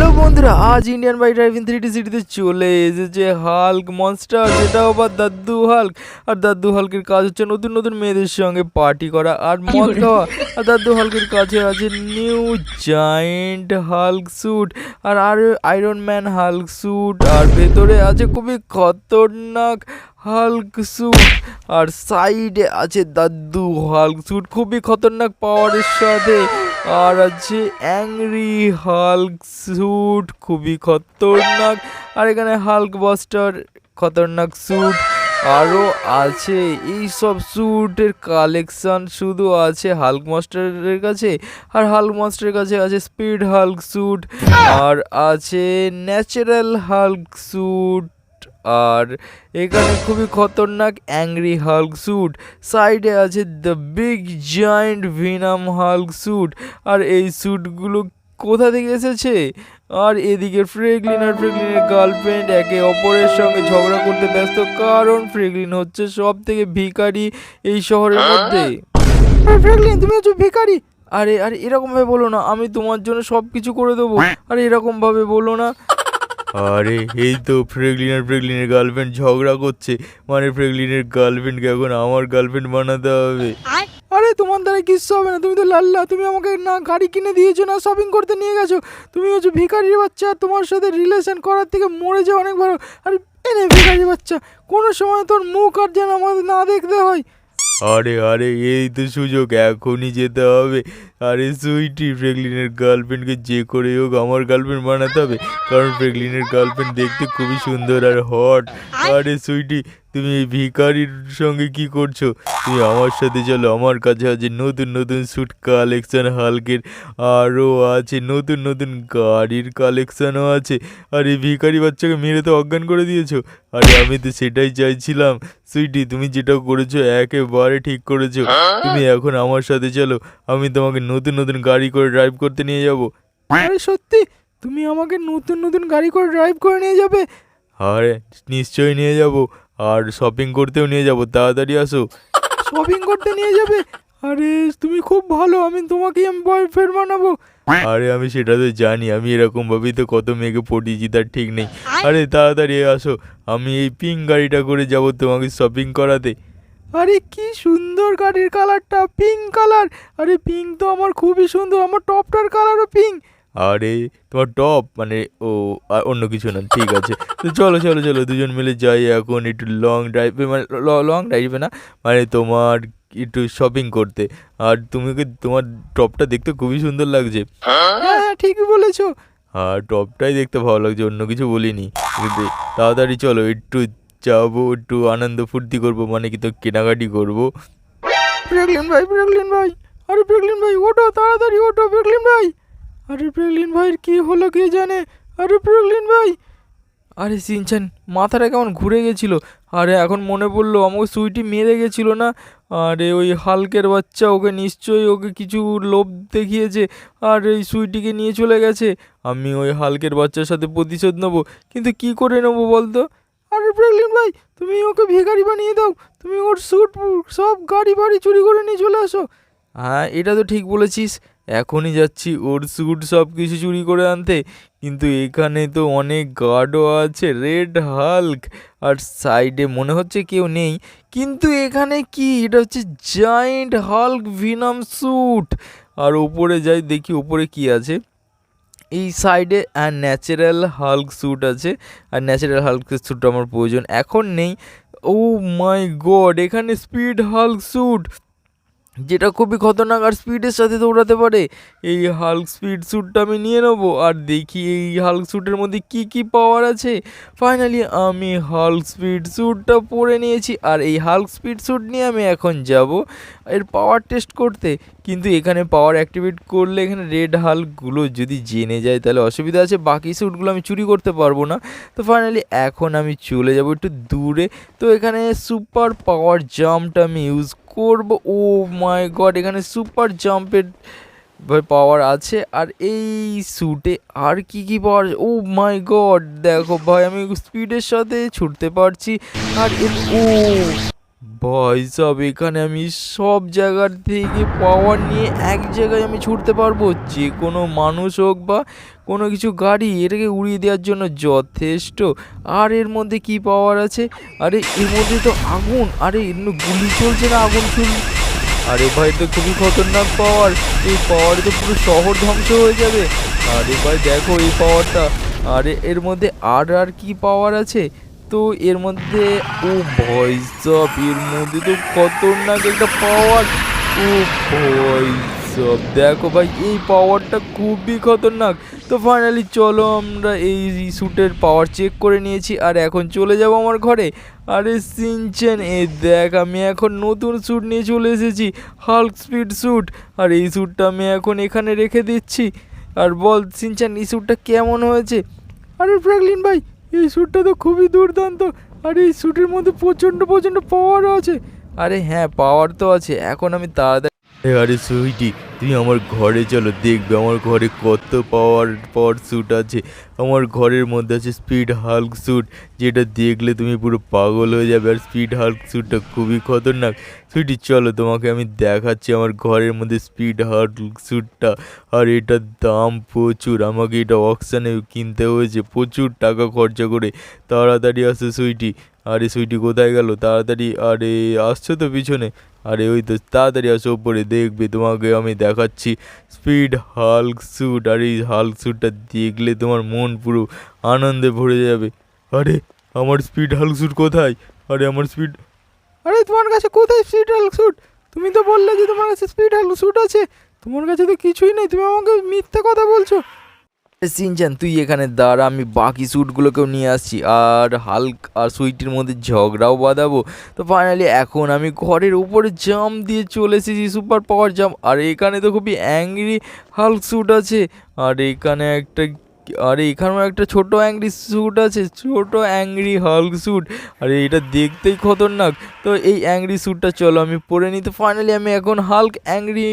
Hello বন্ধুরা আজ Indian by driving thirty সিটিতে চলে এসেছে হাল্ক মনস্টার যেটা আবার দাদু হাল্ক আর দাদু হাল্কের কাজ হচ্ছে নতুন নতুন মেয়েদের সঙ্গে পার্টি করা। আর মদ খাওয়া। আর দাদু হাল্কের কাছে আছে নিউ জায়েন্ট হাল্ক স্যুট আর আর আয়রন ম্যান হাল্ক স্যুট আর ভেতরে আছে খুবই খতরনাক হাল্ক স্যুট আর সাইডে আছে দাদু হাল্ক স্যুট খুবই খতরনাক পাওয়ারের সাথে। আর আছে অ্যাংরি হাল্ক স্যুট, খুবই খতরনাক। আর এখানে হাল্ক বাস্টার, খতরনাক স্যুট। আরও আছে এই সব স্যুটের কালেকশন, শুধু আছে হাল্ক মাস্টারের কাছে। আর হাল্ক মাস্টারের কাছে আছে স্পিড হাল্ক স্যুট। আর আছে ন্যাচারাল হাল্ক স্যুট। আর এখানে খুবই খতরনাক অ্যাংরি হাল্ক স্যুট সাইডে আছে the big giant venom hulk suit আর এই স্যুটগুলো কোথা থেকে এসেছে? আর এদিকে ফ্রেগলিন আর ফ্রেগলিনের গার্লফ্রেন্ড একে অপরের সঙ্গে ঝগড়া করতে ব্যস্ত। কারণ ফ্রেগলিন হচ্ছে সব থেকে ভিখারি এই শহরের মধ্যে। ফ্রেগলিন তুমি হচ্ছে ভিখারি? আরে আরে এরকম ভাবে বলো না, আমি তোমার জন্য সব কিছু করে দেবো। আরে এরকম ভাবে বলো না। আরে এই তো ফ্রেগলিন আর ফ্রেগলিনের গার্লফ্রেন্ড ঝগড়া করছে। মানে ফ্রেগলিনের গার্লফ্রেন্ডকে এখন আমার গার্লফ্রেন্ড বানাতে হবে। আরে তোমার দ্বারা কিচ্ছু হবে না। তুমি তো লাল্লা তুমি আমাকে না গাড়ি কিনে দিয়েছ না শপিং করতে নিয়ে গেছো। তুমি হচ্ছে ভিখারির বাচ্চা তোমার সাথে রিলেশন করার থেকে মরে যাওয়া অনেক ভালো। আরে এনে ভিখারি বাচ্চা কোনো সময় তোর মুখ আর যেন আমাদের না দেখতে হয়। আরে আরে, এই তো সুযোগ, এখনই যেতে হবে। আরে, সুইটি, ফ্রেগলিনের গার্লফ্রেন্ডকে যে করে হোক আমার গার্লফ্রেন্ড বানাতে হবে। কারণ ফ্রেগলিনের গার্লফ্রেন্ড দেখতে খুবই সুন্দর আর হট। আরে, সুইটি, তুমি এই ভিখারির সঙ্গে কি করছ? তুমি আমার সাথে চলো, আমার কাছে আছে নতুন নতুন স্যুট কালেকশন হালকের। আরও আছে নতুন নতুন গাড়ির কালেকশনও আছে। আর এই ভিখারি বাচ্চাকে মেরে তো অজ্ঞান করে দিয়েছ। আরে, আমি তো সেটাই চাইছিলাম। সুইটি, তুমি যেটা করেছ, একেবারে ঠিক করেছ। তুমি এখন আমার সাথে চলো আমি তোমাকে নতুন নতুন গাড়ি করে ড্রাইভ করতে নিয়ে যাব। আরে সত্যি? তুমি আমাকে নতুন নতুন গাড়ি করে ড্রাইভ করে নিয়ে যাবে? আরে নিশ্চয়ই নিয়ে যাব। আর শপিং করতেও নিয়ে যাব তাড়াতাড়ি আসো। শপিং করতে নিয়ে যাবে? আরে তুমি খুব ভালো আমি তোমাকেই আমি বয়ফ্রেন্ড বানাবো। আরে আমি সেটা তো জানি আমি এরকম ভাবেই তো কত মেয়েকে পটিয়েছি তার ঠিক নেই। আরে তাড়াতাড়ি আসো আমি এই পিঙ্ক গাড়িটা করে যাব তোমাকে শপিং করাতে। আরে কি সুন্দর গাড়ির কালারটা পিঙ্ক কালার আরে পিঙ্ক তো আমার খুবই সুন্দর আমার টপটার কালারও পিঙ্ক আরে তোমার টপ মানে ও অন্য কিছু না ঠিক আছে। তো চলো চলো চলো দুজন মিলে যাই এখন একটু লং ড্রাইভে মানে লং ড্রাইভে না? মানে তোমার একটু শপিং করতে। আর তুমি কি তোমার টপটা দেখতে খুবই সুন্দর লাগছে। হ্যাঁ ঠিকই বলেছ। আর টপটাই দেখতে ভালো লাগছে অন্য কিছু বলিনি। তাড়াতাড়ি চলো একটু যাব, একটু আনন্দ ফুর্তি করব মানে কি তো কেনাকাটি করব। প্রেগলিন ভাই প্রেগলিন ভাই, আরে প্রেগলিন ভাই, ওঠো, তাড়াতাড়ি ওঠো প্রেগলিন ভাই। আরে প্রেগলিন ভাইয়ের কি হলো কে জানে? আরে প্রেগলিন ভাই। আরে সিনচান মাথাটা কেমন ঘুরে গেছিল। আরে এখন মনে পড়ল আমাকে সুইটি মেরে গেছিল না? আরে ওই হালকের বাচ্চা ওকে নিশ্চয়ই ওকে কিছু লোভ দেখিয়েছে। আর এই সুইটিকে নিয়ে চলে গেছে। আমি ওই হালকের বাচ্চার সাথে প্রতিশোধ নেব। কিন্তু কি করে নেব বলতো? আরে প্রেগলিন ভাই, তুমি ওকে ভিখারি বানিয়ে দাও। তুমি ওর স্যুট, সব গাড়ি বাড়ি চুরি করে নিয়ে চলে আসো। হ্যাঁ এটা তো ঠিক বলেছিস। এখনই যাচ্ছি ওর স্যুট, সব কিছু চুরি করে আনতে। কিন্তু এখানে তো অনেক গার্ডও আছে, রেড হাল্ক। আর সাইডে মনে হচ্ছে কেউ নেই। কিন্তু এখানে কি? এটা হচ্ছে জায়েন্ট হাল্ক ভিনাম স্যুট। আর ওপরে যাই দেখি, ওপরে কি আছে? এই সাইডে আর ন্যাচারাল হাল্ক স্যুট আছে। আর ন্যাচারাল হাল্ক স্যুটটা আমার প্রয়োজন। এখন নেই। ও মাই গড এখানে স্পিড হাল্ক স্যুট যেটা খুবই খতরনাক, আর স্পিডের সাথে দৌড়াতে পারে। এই হাল্ক স্পিড স্যুটটা আমি নিয়ে নেব, আর দেখি এই হাল্ক স্যুটের মধ্যে কি কি পাওয়ার আছে। ফাইনালি আমি হাল্ক স্পিড স্যুটটা পরে নিয়েছি, আর এই হাল্ক স্পিড স্যুট নিয়ে আমি এখন যাব এর পাওয়ার টেস্ট করতে। কিন্তু এখানে পাওয়ার অ্যাক্টিভেট করলে এখানে রেড হাল্কগুলো যদি জেনে যায়, তাহলে অসুবিধা আছে। বাকি স্যুটগুলো আমি চুরি করতে পারব না। তো ফাইনালি এখন আমি চলে যাব একটু দূরে। তো এখানে সুপার পাওয়ার জাম্পটা আমি ইউজ করব। ও মাই গড এখানে সুপার জাম্পের পাওয়ার আছে। আর এই স্যুটে আর কি কি পাওয়ার ও মাই গড দেখো ভাই, আমি স্পিডের সাথে ছুটতে পারছি। আর ও ভাই সব, এখানে আমি সব জায়গার থেকে পাওয়ার নিয়ে এক জায়গায় আমি ছুটতে পারব। যে কোনো মানুষ হোক বা কোনো কিছু গাড়ি এটাকে উড়িয়ে দেওয়ার জন্য যথেষ্ট। আর এর মধ্যে কি পাওয়ার আছে? আরে, এর মধ্যে তো আগুন। আরে, এর গুলি চলছে না আগুন চল। আরে ভাই, তো খুবই খতরনাক পাওয়ার এই পাওয়ারে তো পুরো শহর ধ্বংস হয়ে যাবে। আরে ভাই, দেখো এই পাওয়ারটা আরে, এর মধ্যে আর আর কি পাওয়ার আছে? তো এর মধ্যে, ও ভয় সব এর মধ্যে তো খতরনাক একটা পাওয়ার ও ভয় সব। দেখো ভাই, এই পাওয়ারটা খুবই খতরনাক। তো ফাইনালি চলো আমরা এই স্যুটের পাওয়ার চেক করে নিয়েছি আর এখন চলে যাব আমার ঘরে। আরে সিনচেন, এ দেখ, আমি এখন নতুন স্যুট নিয়ে চলে এসেছি হাল্ক স্পিড স্যুট আর এই স্যুটটা আমি এখন এখানে রেখে দিচ্ছি। আর বল, সিনচান, এই স্যুটটা কেমন হয়েছে? আরে ফ্র্যাঙ্কলিন ভাই, এই স্যুটটা তো খুবই দুর্দান্ত। আর এই স্যুটের মধ্যে প্রচণ্ড প্রচণ্ড পাওয়ারও আছে। আরে হ্যাঁ পাওয়ার তো আছে। এখন আমি তাড়াতাড়ি আরে সুইটি, তুমি আমার ঘরে চলো, দেখবে আমার ঘরে কত পাওয়ার পাওয়ার স্যুট আছে। আমার ঘরের মধ্যে আছে স্পিড হাল্ক স্যুট যেটা দেখলে তুমি পুরো পাগল হয়ে যাবে। আর স্পিড হাল্ক স্যুটটা খুবই খতরনাক। সুইটি, চলো তোমাকে আমি দেখাচ্ছি আমার ঘরের মধ্যে স্পিড হাল্ক স্যুটটা আর এটার দাম প্রচুর, আমাকে এটা অকশানে কিনতে হয়েছে প্রচুর টাকা খরচা করে। তাড়াতাড়ি আসো সুইটি। আরে সুইটি কোথায় গেল? তাড়াতাড়ি, আরে আসছো তো পিছনে। আরে ওই তো, তাড়াতাড়ি আসো ওপরে দেখবে তোমাকে আমি দেখাচ্ছি। স্পিড হাল্ক স্যুট, আর এই হাল্ক স্যুটটা দেখলে তোমার মন পুরো আনন্দে ভরে যাবে। আরে, আমার স্পিড হাল্ক স্যুট কোথায়? আরে আমার স্পিড, আরে তোমার কাছে কোথায় স্পিড হাল্ক স্যুট? তুমি তো বললে যে তোমার কাছে স্পিড হাল্ক স্যুট আছে। তোমার কাছে তো কিছুই নেই, তুমি আমাকে মিথ্যে কথা বলছো। সিনচান তুই এখানে দাঁড়া, আমি বাকি স্যুটগুলোকেও নিয়ে আসছি। আর হালক, আর সুইটের মধ্যে ঝগড়াও বাঁধাবো। তো ফাইনালি এখন আমি ঘরের উপরে জাম দিয়ে চলে এসেছি সুপার পাওয়ার জাম। আর এখানে তো খুবই অ্যাংরি হালক স্যুট আছে। আর এখানে একটা আরে এখানেও একটা ছোট অ্যাংরি স্যুট আছে, ছোট অ্যাংরি হাল্ক স্যুট আর এটা দেখতেই খতরনাক। তো এই অ্যাংরি স্যুটটা চলো, আমি পরে নিই। তো ফাইনালি আমি এখন হাল্ক অ্যাংরি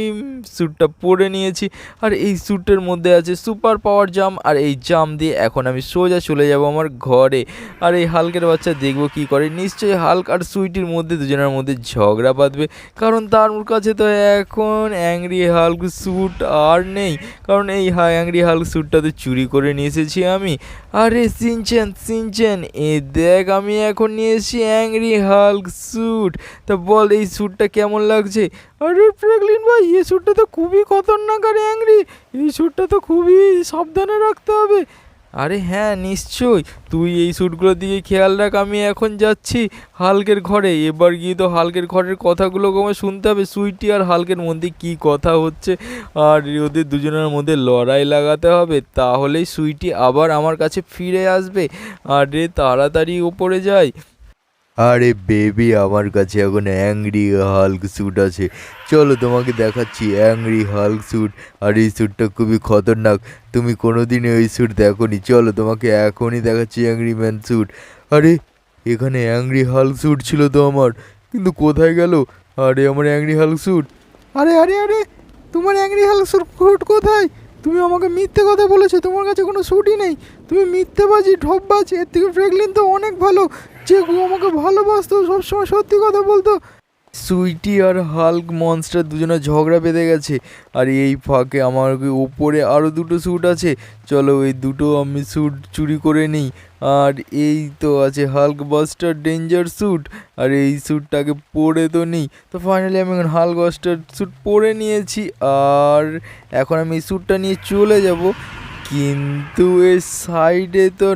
স্যুটটা পরে নিয়েছি। আর এই স্যুটের মধ্যে আছে সুপার পাওয়ার জাম আর এই জাম দিয়ে এখন আমি সোজা চলে যাব আমার ঘরে। আর এই হালকের বাচ্চা দেখব কি করে। নিশ্চয়ই হাল্ক আর সুইটির মধ্যে দুজনের মধ্যে ঝগড়া বাঁধবে। কারণ তার কাছে তো এখন অ্যাংরি হাল্ক স্যুট আর নেই। কারণ এই অ্যাংরি হাল্ক স্যুটটা তো চুরি করে নিয়ে এসেছি আমি। আরে, সিনচেন সিনচেন, এ দেখ, আমি এখন নিয়ে এসেছি অ্যাংরি হাল্ক স্যুট। তা বল, এই স্যুটটা কেমন লাগছে? আরে, ফ্র্যাঙ্কলিন ভাই, এই স্যুটটা তো খুবই খতরনাক আর অ্যাংরি। এই স্যুটটা তো খুবই সাবধানে রাখতে হবে। আরে হ্যাঁ নিশ্চয়ই। তুই এই স্যুটগুলো দিয়ে খেয়াল রাখ, আমি এখন যাচ্ছি হালকের ঘরে। এবার গিয়ে তো হালকের ঘরের কথাগুলো কমে শুনতে হবে। সুইটি আর হালকের মধ্যে কি কথা হচ্ছে? আর ওদের দুজনের মধ্যে লড়াই লাগাতে হবে। তাহলেই সুইটি আবার আমার কাছে ফিরে আসবে। আর রে তাড়াতাড়ি ওপরে যাই। আরে বেবি আমার কাছে এখন অ্যাংরি হাল্ক স্যুট আছে। চলো তোমাকে দেখাচ্ছি অ্যাংরি হাল্ক স্যুট আর এই স্যুটটা খুবই খতরনাক। তুমি কোনোদিনই ওই স্যুট দেখোনি। চলো তোমাকে এখনই দেখাচ্ছি অ্যাংরি ম্যান স্যুট আরে, এখানে অ্যাংরি হাল্ক স্যুট ছিল তো আমার। কিন্তু কোথায় গেল? আরে, আমার অ্যাংরি হাল্ক স্যুট আরে আরে আরে, তোমার অ্যাংরি হাল্ক স্যুট কোথায়? তুমি আমাকে মিথ্যে কথা বলেছ, তোমার কাছে কোনো স্যুটই নেই। তুমি মিথ্যে মিথ্যেবাজি ঢপবাজ এর থেকে ফ্র্যাঙ্কলিন তো অনেক ভালো। যে আমাকে ভালোবাসতো, সবসময় সত্যি কথা বলতো। সুইটি আর হাল্ক মনস্টার দুজনে ঝগড়া বেঁধে গেছে। আর এই ফাঁকে আমার উপরে আরও দুটো স্যুট আছে? চলো এই দুটো আমি স্যুট চুরি করে নিই। আর এই তো আছে হাল্ক বাস্টার ডেঞ্জার স্যুট আর এই স্যুটটাকে পরে তো নিই। তো ফাইনালি আমি এখন হাল্ক বাস্টার স্যুট পরে নিয়েছি। আর এখন আমি এই স্যুটটা নিয়ে চলে যাব। কিন্তু এর সাইডে তো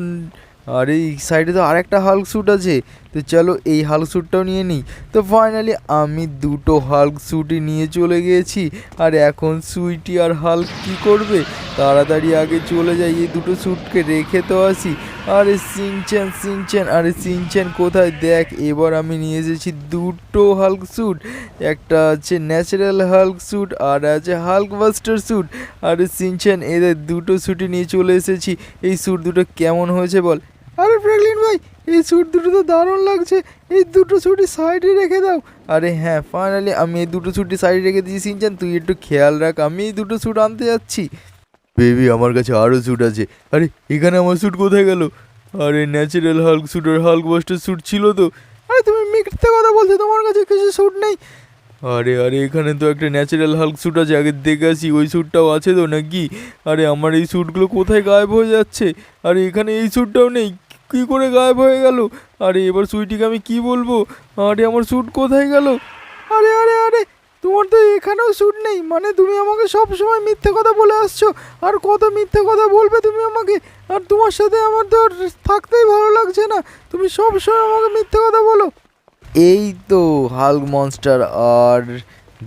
আর এই সাইডে তো আরেকটা হাল্ক স্যুট আছে। তো চলো এই হাল্ক স্যুটটাও নিয়ে নিই। তো ফাইনালি আমি দুটো হাল্ক স্যুটই নিয়ে চলে গিয়েছি আর এখন সুইটি আর হাল্ক কী করবে? তাড়াতাড়ি আগে চলে যাই, এই দুটো স্যুটকে রেখে তো আসি। আরে সিনচ্যান সিনচ্যান, আরে সিনচ্যান কোথায়? দেখ, এবার আমি নিয়ে এসেছি দুটো হাল্ক স্যুট একটা আছে ন্যাচারাল হাল্ক স্যুট আর আছে হাল্ক বাস্টার স্যুট আরে সিনচ্যান, এদের দুটো স্যুটই নিয়ে চলে এসেছি। এই স্যুট দুটো কেমন হয়েছে বল? আরে ফ্র্যাঙ্কলিন ভাই, এই স্যুট দুটো তো দারুণ লাগছে। এই দুটো স্যুটই সাইডে রেখে দাও। আরে হ্যাঁ ফাইনালি আমি এই দুটো স্যুটই সাইডে রেখে দিয়েছি, সিনচান, তুই একটু খেয়াল রাখ, আমি এই দুটো স্যুট আনতে যাচ্ছি। বেবি আমার কাছে আরও স্যুট আছে। আরে, এখানে আমার স্যুট কোথায় গেল? আরে ন্যাচারাল হাল্ক স্যুট আর হাল্ক বাস্টার স্যুট ছিল তো। আরে, তুমি মিথ্যে কথা বলছো, তোমার কাছে কিছু স্যুট নেই। আরে আরে, এখানে তো একটা ন্যাচারাল হাল্ক স্যুট আছে, আগে দেখে আসি, ওই স্যুটটাও আছে তো নাকি? আরে, আমার এই স্যুটগুলো কোথায় গায়েব হয়ে যাচ্ছে? আরে, এখানে এই স্যুটটাও নেই। কী করে গায়েব হয়ে গেল? আরে, এবার সুইটিকে আমি কি বলব? আরে, আমার স্যুট কোথায় গেল? আরে আরে আরে, তোমার তো এখানেও স্যুট নেই। মানে তুমি আমাকে সব সময় মিথ্যে কথা বলে আসছো। আর কত মিথ্যে কথা বলবে তুমি আমাকে? আর তোমার সাথে আমার তো থাকতেই ভালো লাগছে না। তুমি সব সময় আমাকে মিথ্যে কথা বলো। এই তো হাল্ক মনস্টার আর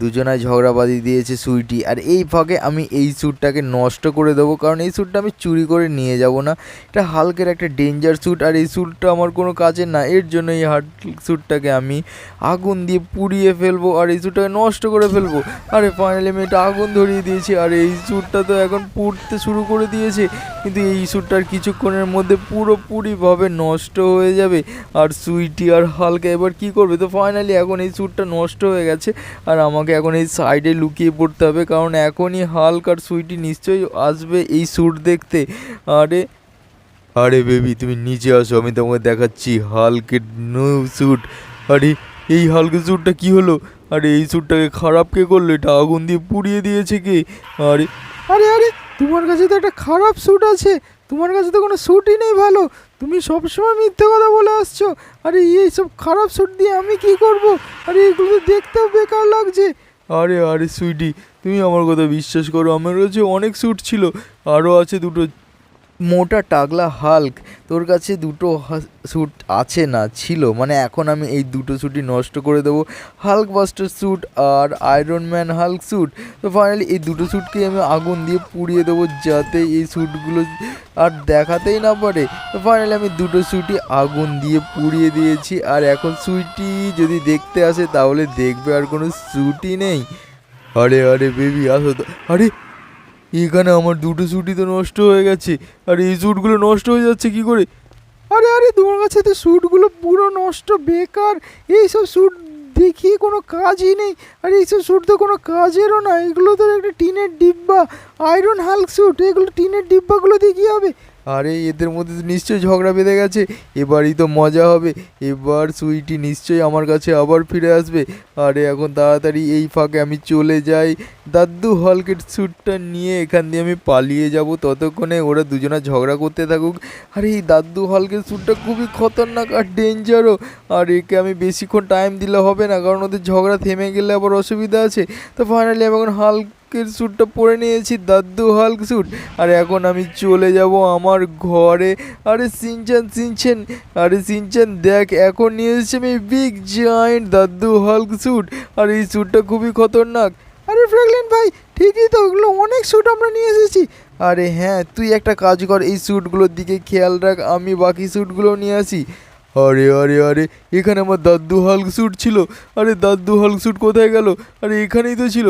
দুজনায় ঝগড়া ঝগড়াবাদি দিয়েছে সুইটি। আর এই ফাঁকে আমি এই স্যুটটাকে নষ্ট করে দেবো, কারণ এই স্যুটটা আমি চুরি করে নিয়ে যাব না। এটা হালকের একটা ডেঞ্জার স্যুট, আর এই স্যুটটা আমার কোনো কাজের না। এর জন্য এই হার্ড স্যুটটাকে আমি আগুন দিয়ে পুড়িয়ে ফেলব, আর এই স্যুটটাকে নষ্ট করে ফেলব। আরে ফাইনালি আমি এটা আগুন ধরিয়ে দিয়েছি, আর এই স্যুটটা তো এখন পুড়তে শুরু করে দিয়েছে। কিন্তু এই স্যুটটার কিছুক্ষণের মধ্যে পুরোপুরিভাবে নষ্ট হয়ে যাবে, আর সুইটি আর হালকা এবার কি করবে? তো ফাইনালি এখন এই স্যুটটা নষ্ট হয়ে গেছে, আর আমাকে এখন এই সাইডে লুকিয়ে পড়তে হবে, কারণ এখনই হালক আর সুইটি নিশ্চয়ই আসবে এই স্যুট দেখতে। আরে আরে বেবি তুমি নিচে আসো, আমি তোমাকে দেখাচ্ছি হালকের নিউ স্যুট আরে, এই হালকের স্যুটটা কি হলো? আরে, এই স্যুটটাকে খারাপ কে করল? এটা আগুন দিয়ে পুড়িয়ে দিয়েছে কে? আরে আরে আরে, তোমার কাছে তো একটা খারাপ স্যুট আছে। তোমার কাছে তো কোনো স্যুটই নেই ভালো। তুমি সবসময় মিথ্যে কথা বলে আসছো। আরে, এই সব খারাপ স্যুট দিয়ে আমি কি করব? আরে, এগুলো তো দেখতেও বেকার লাগছে। আরে আরে, সুইটি, তুমি আমার কথা বিশ্বাস করো। আমার কাছে অনেক স্যুট ছিল। আরও আছে দুটো মোটা টাগলা হাল্ক, তোর কাছে দুটো স্যুট আছে না, ছিল। মানে এখন আমি এই দুটো স্যুটই নষ্ট করে দেবো। হাল্ক বাস্টার স্যুট আর আয়রন ম্যান হাল্ক স্যুট তো ফাইনালি এই দুটো স্যুটকে আমি আগুন দিয়ে পুড়িয়ে দেবো যাতে এই স্যুটগুলো আর দেখাতেই না পারে। তো ফাইনালি আমি দুটো স্যুটই আগুন দিয়ে পুড়িয়ে দিয়েছি। আর এখন সুইটি যদি দেখতে আসে তাহলে দেখবে আর কোনো স্যুটই নেই। আরে আরে বেবি আসো তো। আরে এখানে আমার দুটো স্যুটই তো নষ্ট হয়ে গেছে। আর এই স্যুটগুলো নষ্ট হয়ে যাচ্ছে কি করে? আরে আরে, তোমার কাছে তো স্যুটগুলো পুরো নষ্ট, বেকার। এইসব স্যুট দেখি কোনো কাজই নেই। আর এইসব স্যুট তো কোনো কাজেরও না। এগুলো তো একটা টিনের ডিব্বা। আয়রন হাল্ক স্যুট এগুলো টিনের ডিব্বাগুলো দিয়ে কী হবে। আরে এদের মধ্যে তো নিশ্চয়ই ঝগড়া বেঁধে গেছে। এবারই তো মজা হবে। এবার সুইটি নিশ্চয়ই আমার কাছে আবার ফিরে আসবে। আরে এখন তাড়াতাড়ি এই ফাঁকে আমি চলে যাই। দাদু হলকের স্যুটটা নিয়ে এখান দিয়ে আমি পালিয়ে যাব ততক্ষণে ওরা দুজনা ঝগড়া করতে থাকুক। আর এই দাদু হলকের স্যুটটা খুবই খতরনাক আর ডেঞ্জারও। আর একে আমি বেশিক্ষণ টাইম দিলে হবে না, কারণ ওদের ঝগড়া থেমে গেলে আবার অসুবিধা আছে। তো ফাইনালি আমি এখন হালকের স্যুটটা পরে নিয়েছি, দাদু হাল্ক স্যুট আর এখন আমি চলে যাব আমার ঘরে। আরে সিনচান, সিনচেন, আরে সিনচান, দেখ, এখন নিয়ে এসেছি আমি বিগ জায়েন্ট দাদু হাল্ক স্যুট আর এই স্যুটটা খুবই খতরনাক। আরে ফ্র্যাঙ্কলিন ভাই, ঠিকই তো ওগুলো অনেক স্যুট আমরা নিয়ে এসেছি। আরে হ্যাঁ তুই একটা কাজ কর, এই স্যুটগুলোর দিকে খেয়াল রাখ, আমি বাকি স্যুটগুলো নিয়ে আসি। আরে আরে আরে, এখানে আমার দাদু হাল্ক স্যুট ছিল। আরে দাদু হাল্ক স্যুট কোথায় গেল? আরে এখানেই তো ছিল।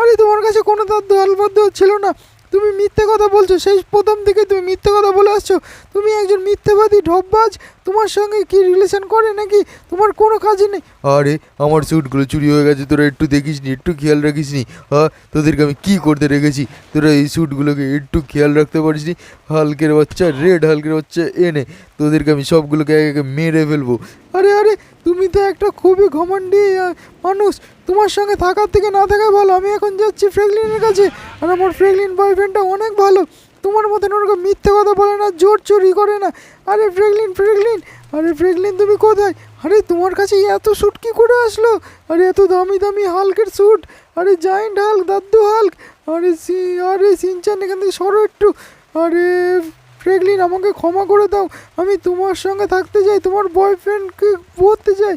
আরে, তোমার কাছে কোনো দাদ্য আলবাদ্য ছিল না। তুমি মিথ্যে কথা বলছো, সেই প্রথম থেকে তুমি মিথ্যে কথা বলে আসছো। তুমি একজন মিথ্যেবাদী ঢপবাজ, তোমার সঙ্গে কি রিলেশন করে নাকি? তোমার কোনো কাজই নেই। আরে, আমার স্যুটগুলো চুরি হয়ে গেছে, তোরা একটু দেখিস নি একটু খেয়াল রাখিস নি হ্যাঁ তোদেরকে আমি কী করতে রেখেছি? তোরা এই স্যুটগুলোকে একটু খেয়াল রাখতে পারিস নি হালকের বাচ্চা রেড হালকের বাচ্চা, এনে তোদেরকে আমি সবগুলোকে একে মেরে ফেলব। আরে আরে তুমি তো একটা খুবই ঘমন্ডি আহ, মানুষ। তোমার সঙ্গে থাকার থেকে না থাকাই ভালো। আমি এখন যাচ্ছি ফ্রেগলিনের কাছে। আর আমার ফ্রেগলিন বয়ফ্রেন্ডটা অনেক ভালো। তোমার মতন ওরকম মিথ্যে কথা বলে না জোর চুরি করে না। আরে ফ্রেগলিন ফ্রেগলিন! আরে ফ্রেগলিন তুমি কোথায়? আরে তোমার কাছে এত স্যুট কি করে আসলো? আরে এত দামি দামি হালকের স্যুট আরে জায়েন্ট হাল্ক দাদ্দু হাল্ক আরে সি আরে সিনচান এখান থেকে সরো একটু। আরে ফ্রেগলিন আমাকে ক্ষমা করে দাও। আমি তোমার সঙ্গে থাকতে চাই তোমার বয়ফ্রেন্ডকে পড়তে চাই।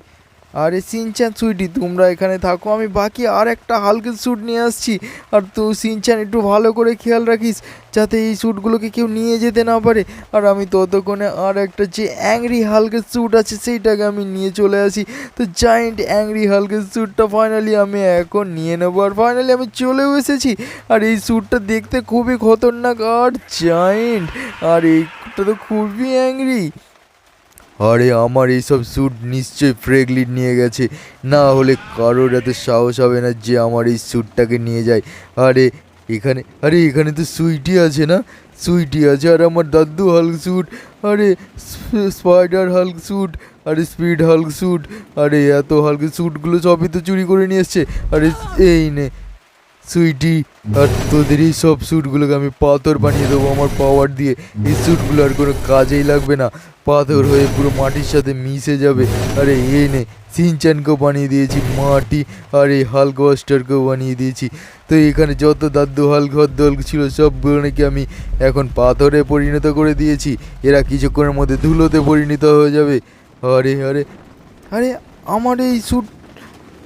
আরে সিনচান, সুইটি, তোমরা এখানে থাকো, আমি বাকি আর একটা হালকের স্যুট নিয়ে আসছি। আর তো সিনচান, একটু ভালো করে খেয়াল রাখিস, যাতে এই স্যুটগুলোকে কেউ নিয়ে যেতে না পারে। আর আমি ততক্ষণে আর একটা যে অ্যাংরি হালকের স্যুট আছে, সেইটাকে আমি নিয়ে চলে আসি। তো জায়েন্ট অ্যাংরি হালকের স্যুটটা ফাইনালি আমি এখন নিয়ে নেব। আর ফাইনালি আমি চলেও এসেছি। আর এই স্যুটটা দেখতে খুবই খতরনাক আর জায়েন্ট আর এইটা তো খুবই অ্যাংরি আরে, আমার এইসব স্যুট নিশ্চয়ই ফ্রেগলিন নিয়ে গেছে। না হলে কারোর এত সাহস হবে না যে আমার এই স্যুটটাকে নিয়ে যায়। আরে, এখানে আরে, এখানে তো সুইটি আছে না? সুইটি আছে আর আমার দাদু হাল্ক স্যুট আরে স্পাইডার হাল্ক স্যুট আরে স্পিড হাল্ক স্যুট আরে, এত হাল্ক স্যুটগুলো সবই তো চুরি করে নিয়ে এসছে। আরে, এই নে। সুইটি আর তোদের এই সব স্যুটগুলোকে আমি পাথর বানিয়ে দেবো আমার পাওয়ার দিয়ে। এই স্যুটগুলো আর কোনো কাজেই লাগবে না। পাথর হয়ে পুরো মাটির সাথে মিশে যাবে। আরে এই নে সিনচানকেও বানিয়ে দিয়েছি, মাটি আর এই হাল্ক বানিয়ে দিয়েছি। তো এখানে যত দাদ্দু হাল্ক হদ্দ হাল্ক ছিল নাকি আমি এখন পাথরে পরিণত করে দিয়েছি। এরা কিছুক্ষণের মধ্যে ধুলোতে পরিণত হয়ে যাবে। আরে আরে আরে, আমার এই স্যুট,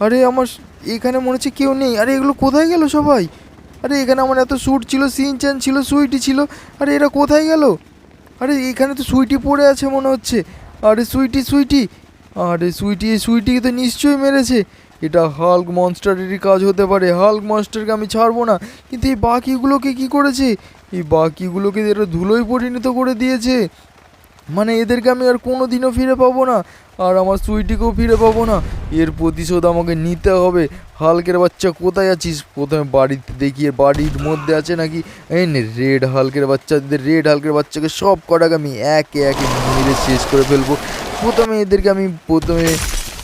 আরে আমার এখানে মনে হচ্ছে কেউ নেই। আরে এগুলো কোথায় গেল সবাই? আরে এখানে আমার এত স্যুট ছিল সিনচান ছিল সুইটি ছিল। আরে এরা কোথায় গেল? আরে এখানে তো সুইটি পড়ে আছে মনে হচ্ছে। আরে সুইটি সুইটি আরে সুইটি এই সুইটিকে তো নিশ্চয়ই মেরেছে। এটা হাল্ক মনস্টারেরই কাজ হতে পারে। হাল্ক মনস্টারকে আমি ছাড়বো না। কিন্তু এই বাকিগুলোকে কি করেছে? এই বাকিগুলোকে এরা ধুলোয় পরিণত করে দিয়েছে। মানে এদেরকে আমি আর কোনো দিনও ফিরে পাবো না। আর আমার সুইটিকেও ফিরে পাবো না। এর প্রতিশোধ আমাকে নিতে হবে। হালকের বাচ্চা কোথায় আছিস? প্রথমে বাড়িতে দেখিয়ে বাড়ির মধ্যে আছে নাকি? এই রেড হালকের বাচ্চাদের রেড হালকের বাচ্চাকে সব কটাকে আমি একে একে মেরে শেষ করে ফেলব। প্রথমে এদেরকে আমি প্রথমে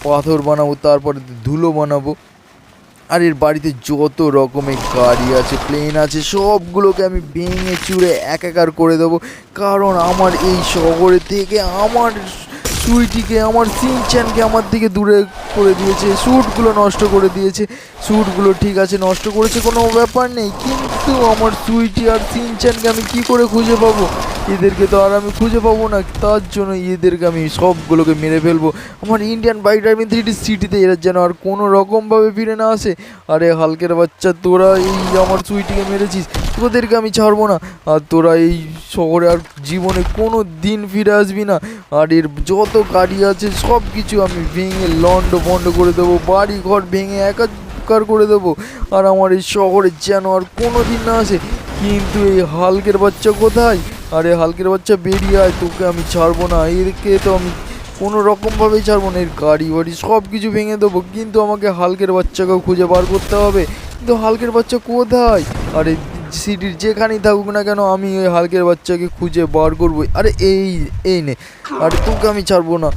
পাথর বানাবো, তারপরে ধুলো বানাবো। আর এর বাড়িতে যত রকমের গাড়ি আছে প্লেন আছে, সবগুলোকে আমি ভেঙে চুড়ে একাকার করে দেবো। কারণ আমার এই শহরে থেকে আমার সুইটিকে, আমার সিনচ্যানকে আমার দিকে দূরে করে দিয়েছে স্যুটগুলো নষ্ট করে দিয়েছে। স্যুটগুলো ঠিক আছে, নষ্ট করেছে, কোনো ব্যাপার নেই। কিন্তু আমার সুইটি আর সিনচ্যানকে আমি কি করে খুঁজে পাবো? এদেরকে তো আর আমি খুঁজে পাবো না। তার জন্য এদেরকে আমি সবগুলোকে মেরে ফেলব। আমার ইন্ডিয়ান বাইক ড্রাইভিং থ্রিটি সিটিতে এরা যেন আর কোনো রকমভাবে ফিরে না আসে। আরে হালকের বাচ্চা, তোরা এই আমার সুইটিকে মেরেছিস। তোদেরকে আমি ছাড়বো না। আর তোরা এই শহরে আর জীবনে কোনো দিন ফিরে আসবি না। আর এর যত গাড়ি আছে সব কিছু আমি ভেঙে লন্ড বন্ড করে দেবো। বাড়ি ঘর ভেঙে একাকার করে দেবো। আর আমার এই শহরে যেন আর কোনো দিন না আসে। কিন্তু এই হালকের বাচ্চা কোথায়? আরে হালকের বাচ্চা বেরিয়ে আয়, তোকে আমি ছাড়বো না। এরকে তো আমি কোনো রকমভাবেই ছাড়বো না। এর গাড়ি, বাড়ি সব কিছু ভেঙে দেবো। কিন্তু আমাকে হালকের বাচ্চাকেও খুঁজে বার করতে হবে। কিন্তু হালকের বাচ্চা কোথায়? আরে সিটির যেখানেই থাকুক না কেন, আমি ওই হালকের বাচ্চাকে খুঁজে বার করব। আরে এই এই নে। আরে তোকে আমি ছাড়বো না।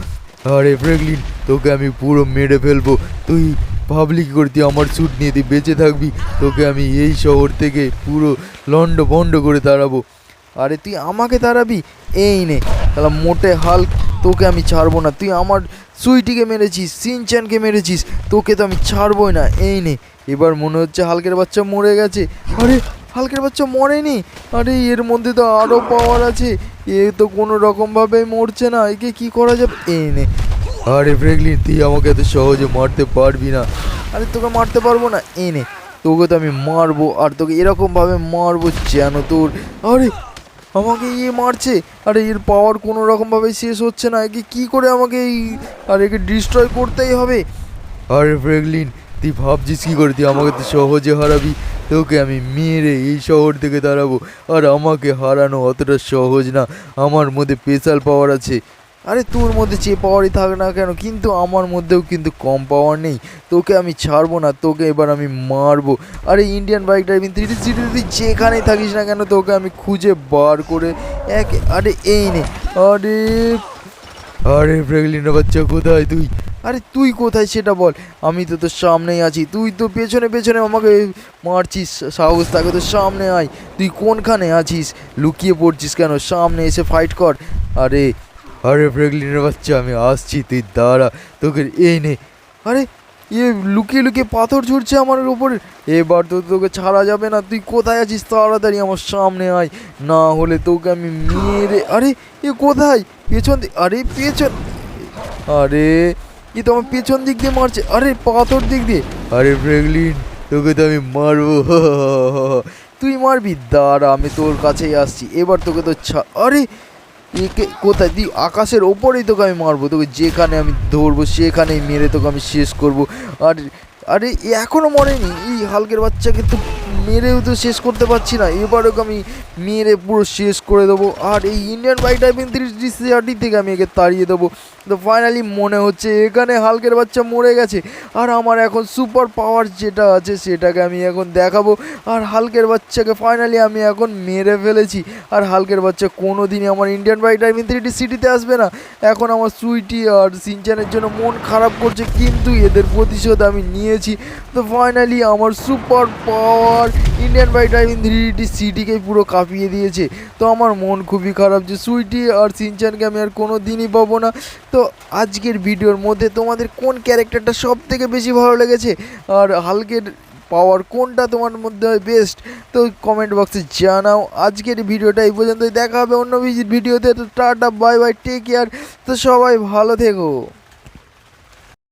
আরে ফ্রেগলিন তোকে আমি পুরো মেরে ফেলব। তুই ভাবলি কি করে তুই আমার স্যুট নিয়ে তুই বেঁচে থাকবি, তোকে আমি এই শহর থেকে পুরো লন্ড বন্ড করে দাঁড়াবো আরে তুই আমাকে দাঁড়াবি এই নে, তাহলে মোটে হাল তোকে আমি ছাড়বো না। তুই আমার সুইটিকে মেরেছিস, সিনচ্যানকে মেরেছিস, তোকে তো আমি ছাড়বোই না। এই নে, এবার মনে হচ্ছে হালকের বাচ্চা মরে গেছে। আরে, হালকের বাচ্চা মরেনি? আরে, এর মধ্যে তো আরও পাওয়ার আছে। এ তো কোনো রকমভাবে মরছে না। একে কি করা যাবে? এই নে আরে ফ্রেগলিন তুই আমাকে এত সহজে মারতে পারবি না। আরে তোকে মারতে পারব না এনে তোকে তো আমি মারবো, আর তোকে এরকমভাবে মারবো যেন তোর, আরে, আমাকে ইয়ে মারছে, আরে এর পাওয়ার কোনো রকমভাবে শেষ হচ্ছে না, একে কী করে আমাকে এই, আর একে ডিস্ট্রয় করতেই হবে? আরে ফ্রেগলিন তুই ভাবছিস কী করে, তুই আমাকে তো সহজে হারাবি, তোকে আমি মেরে এই শহর থেকে দাঁড়াবো আর আমাকে হারানো অতটা সহজ না, আমার মধ্যে স্পেশাল পাওয়ার আছে। আরে তোর মধ্যে যে পাওয়ারই থাক না কেন? কিন্তু আমার মধ্যেও কিন্তু কম পাওয়ার নেই। তোকে আমি ছাড়বো না, তোকে এবার আমি মারবো। আরে Indian bike driving three D তুই যেখানেই থাকিস না কেন, তোকে আমি খুঁজে বার করে এক আরে এই নে। আরে আরে ফ্রেগলিনের বাচ্চা, কোথায় তুই? আরে তুই কোথায় সেটা বল। আমি তো তোর সামনেই আছি। তুই তো পেছনে পেছনে আমাকে মারছিস, সাহস থাকে তোর সামনে আয়। তুই কোনখানে আছিস? লুকিয়ে পড়ছিস কেন? সামনে এসে ফাইট কর। আরে আরে ফ্রেগলিনের বাচ্চা, আমি আসছি তুই দাঁড়া, তোকে এই নে। আরে ইয়ে লুকিয়ে লুকিয়ে পাথর ছুটছে আমার উপরে। এবার তো তোকে ছাড়া যাবে না, তুই কোথায় আছিস? তাড়াতাড়ি আমার সামনে আয়। না হলে তোকে আমি মেরে আরে, এ কোথায়? পেছন আরে পেছন আরে, এ তো আমার পেছন দিক দিয়ে মারছে। আরে, পাথর দিক দিয়ে। আরে ফ্রেগলিন তোকে তো আমি মারবো। তুই মারবি? দাঁড়া, আমি তোর কাছেই আসছি। এবার তোকে তো ছা আরে একে কোথায়? তুই আকাশের ওপরেই তোকে আমি মারবো, তোকে যেখানে আমি ধরবো, সেখানেই মেরে তোকে আমি শেষ করব। আর, আরে, এ এখনও মরেনি? এই হালকের বাচ্চাকে তো মেরেও তো শেষ করতে পারছি না। এবার ওকে আমি মেরে পুরো শেষ করে দেবো। আর এই ইন্ডিয়ান বাইক ড্রাইভিং থ্রি সিআরটি থেকে আমি একে তাড়িয়ে দেবো। তো ফাইনালি মনে হচ্ছে এখানে হালকের বাচ্চা মরে গেছে। আর আমার এখন সুপার পাওয়ার যেটা আছে সেটাকে আমি এখন দেখাবো। আর হালকের বাচ্চাকে ফাইনালি আমি এখন মেরে ফেলেছি। আর হালকের বাচ্চা কোনো দিনই আমার ইন্ডিয়ান বাইক ড্রাইভিং থ্রিটি সিটিতে আসবে না। এখন আমার সুইটি আর সিনচানের জন্য মন খারাপ করছে, কিন্তু এদের প্রতিশোধ আমি নিয়েছি। তো ফাইনালি আমার super power Indian bike driving thirty সিটিকে পুরো কাঁপিয়ে দিয়েছে। তো আমার মন খুবই খারাপ যে সুইটি আর সিনচানকে আমি আর কোনো দিনই পাবো না। তো আজকের ভিডিওর মধ্যে তোমাদের কোন ক্যারেক্টারটা সব থেকে বেশি ভালো লেগেছে? আর হালকের পাওয়ার কোনটা তোমার মধ্যে বেস্ট তো কমেন্ট বক্সে জানাও। আজকের ভিডিওটা এই পর্যন্তই। দেখা হবে অন্য ভিডিওতে। তো tata bye bye take care তো সবাই ভালো থেকো।